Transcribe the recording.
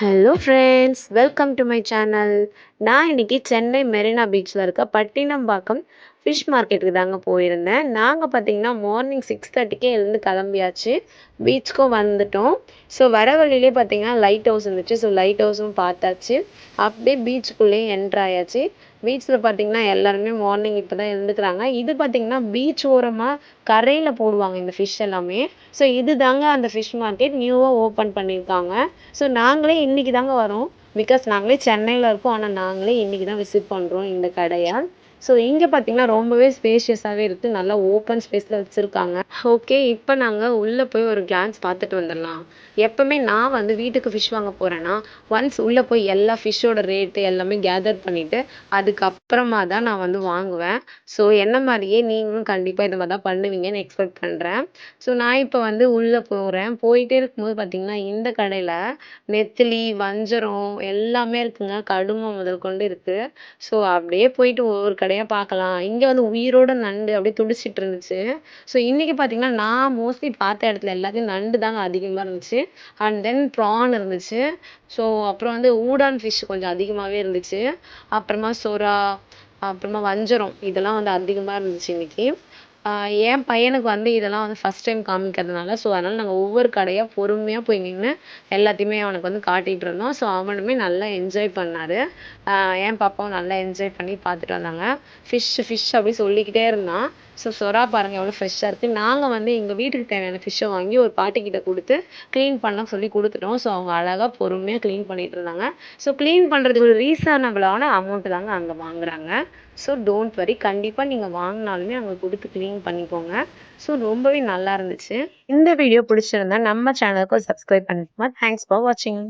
Hello friends welcome to my channel நான் இன்னைக்கு சென்னை மெரினா பீச்சில் இருக்க பட்டினம்பாக்கம் ஃபிஷ் மார்க்கெட்டுக்கு தாங்க போயிருந்தேன். நாங்கள் பார்த்தீங்கன்னா மார்னிங் சிக்ஸ் தேர்ட்டிக்கே எழுந்து கிளம்பியாச்சு. பீச்சுக்கும் வந்துட்டோம். ஸோ வர வழியிலே பார்த்தீங்கன்னா லைட் ஹவுஸ் இருந்துச்சு. ஸோ லைட் ஹவுஸும் பார்த்தாச்சு. அப்படியே பீச்சுக்குள்ளேயே என்ட்ரு ஆயாச்சு. பீச்சில் பார்த்தீங்கன்னா எல்லாருமே மார்னிங் இப்போ தான் எழுந்துக்கிறாங்க. இது பார்த்தீங்கன்னா பீச் ஓரமாக கரையில் போடுவாங்க இந்த ஃபிஷ் எல்லாமே. ஸோ இது தாங்க அந்த ஃபிஷ் மார்க்கெட் நியூவாக ஓப்பன் பண்ணியிருக்காங்க. ஸோ நாங்களே இன்றைக்கி தாங்க வரோம். பிகாஸ் நாங்களே சென்னையில் இருக்கோம். ஆனால் நாங்களே இன்னைக்கு தான் விசிட் பண்ணுறோம் இந்த கடையை. ஸோ இங்கே பார்த்தீங்கன்னா ரொம்பவே ஸ்பேஷியஸாகவே இருக்குது நல்லா ஓப்பன் ஸ்பேஸில் வச்சுருக்காங்க. ஓகே இப்போ நாங்கள் உள்ளே போய் ஒரு கிளான்ஸ் பார்த்துட்டு வந்துடலாம். எப்போவுமே நான் வந்து வீட்டுக்கு ஃபிஷ் வாங்க போகிறேன்னா ஒன்ஸ் உள்ளே போய் எல்லா ஃபிஷ்ஷோட ரேட்டு எல்லாமே கேதர் பண்ணிவிட்டு அதுக்கப்புறமா தான் நான் வந்து வாங்குவேன். ஸோ என்ன மாதிரியே நீங்களும் கண்டிப்பாக இந்த மாதிரி தான் பண்ணுவீங்கன்னு எக்ஸ்பெக்ட் பண்ணுறேன் ஸோ நான் இப்போ வந்து உள்ளே போகிறேன் போயிட்டே இருக்கும்போது பார்த்தீங்கன்னா இந்த கடையில் நெத்திலி வஞ்சரம் எல்லாமே இருக்குங்க. கடுமை முதல் கொண்டு இருக்குது ஸோ அப்படியே போயிட்டு ஒவ்வொரு கடை கடையாக பார்க்கலாம் இங்கே வந்து உயிரோட நண்டு அப்படியே துடிச்சிட்டு இருந்துச்சு. ஸோ இன்றைக்கி பார்த்தீங்கன்னா நான் மோஸ்ட்லி பார்த்த இடத்துல எல்லாத்தையும் நண்டு தாங்க அதிகமாக இருந்துச்சு. அண்ட் தென் ப்ரான் இருந்துச்சு. ஸோ அப்புறம் வந்து ஊடான் ஃபிஷ் கொஞ்சம் அதிகமாகவே இருந்துச்சு. அப்புறமா சொரா அப்புறமா வஞ்சரம் இதெல்லாம் வந்து அதிகமாக இருந்துச்சு இன்னைக்கு. என் பையனுக்கு வந்து இதெல்லாம் வந்து ஃபஸ்ட் டைம் காமிக்கிறதுனால ஸோ அதனால நாங்கள் ஒவ்வொரு கடையாக பொறுமையாக போய் நின்று எல்லாத்தையுமே அவனுக்கு வந்து காட்டிகிட்டு இருந்தோம். ஸோ அவனுமே நல்லா என்ஜாய் பண்ணாரு. ஆஹ் என் பாப்பாவும் நல்லா என்ஜாய் பண்ணி பார்த்துட்டு வந்தாங்க. ஃபிஷ் ஃபிஷ் அப்படி சொல்லிக்கிட்டே இருந்தான். ஸோ சுறா பாருங்க எவ்வளோ ஃப்ரெஷ்ஷாக இருக்குது நாங்கள் வந்து எங்கள் வீட்டுக்கு தேவையான ஃபிஷ்ஷை வாங்கி ஒரு பாட்டிக்கிட்ட கொடுத்து க்ளீன் பண்ண சொல்லி கொடுத்துட்டோம். ஸோ அவங்க அழகாக பொறுமையாக க்ளீன் பண்ணிட்டு இருந்தாங்க. ஸோ க்ளீன் பண்ணுறதுக்கு ஒரு ரீசனபிளான அமௌண்ட்டு தாங்க அங்கே வாங்குறாங்க. ஸோ டோன்ட் வரி கண்டிப்பாக நீங்கள் வாங்கினாலுமே அங்கே கொடுத்து க்ளீன் பண்ணிக்கோங்க. ஸோ ரொம்பவே நல்லா இருந்துச்சு. இந்த வீடியோ பிடிச்சிருந்தா நம்ம சேனலுக்கு சப்ஸ்கிரைப் பண்ணிக்கோங்க. தேங்க்ஸ் ஃபார் வாட்சிங்